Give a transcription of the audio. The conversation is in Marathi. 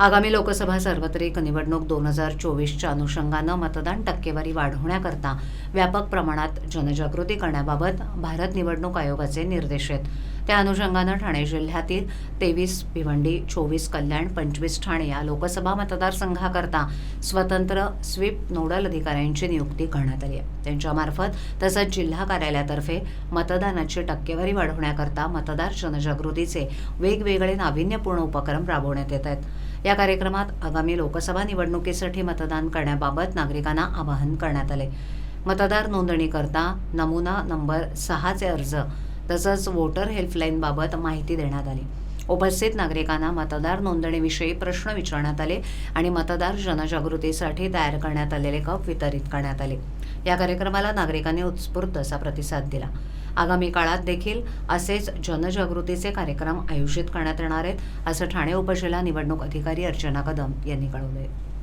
आगामी लोकसभा सार्वत्रिक निवडणूक दोन हजार चोवीसच्या अनुषंगानं मतदान टक्केवारी वाढवण्याकरता व्यापक प्रमाणात जनजागृती करण्याबाबत भारत निवडणूक आयोगाचे निर्देश आहेत. त्या अनुषंगानं ठाणे जिल्ह्यातील तेवीस भिवंडी चोवीस कल्याण पंचवीस ठाणे या लोकसभा मतदारसंघाकरता स्वतंत्र स्वीप नोडल अधिकाऱ्यांची नियुक्ती करण्यात आली आहे. त्यांच्यामार्फत तसंच जिल्हा कार्यालयातर्फे मतदानाची टक्केवारी वाढवण्याकरता मतदार जनजागृतीचे वेगवेगळे नाविन्यपूर्ण उपक्रम राबवण्यात येत आहेत. या कार्यक्रमात आगामी लोकसभा निवडणुकीसाठी मतदान करण्याबाबत नागरिकांना आवाहन करण्यात आले. मतदार नोंदणीकरता नमुना नंबर सहाचे अर्ज तसंच वोटर हेल्पलाईनबाबत माहिती देण्यात आली. उपस्थित नागरिकांना मतदार नोंदणीविषयी प्रश्न विचारण्यात आले आणि मतदार जनजागृतीसाठी तयार करण्यात आलेले कप वितरित करण्यात आले. या कार्यक्रमाला नागरिकांनी उत्स्फूर्त असा प्रतिसाद दिला. आगामी काळात देखील असेच जनजागृतीचे कार्यक्रम आयोजित करण्यात येणार आहेत असं ठाणे उपजिल्हा निवडणूक अधिकारी अर्चना कदम यांनी कळवले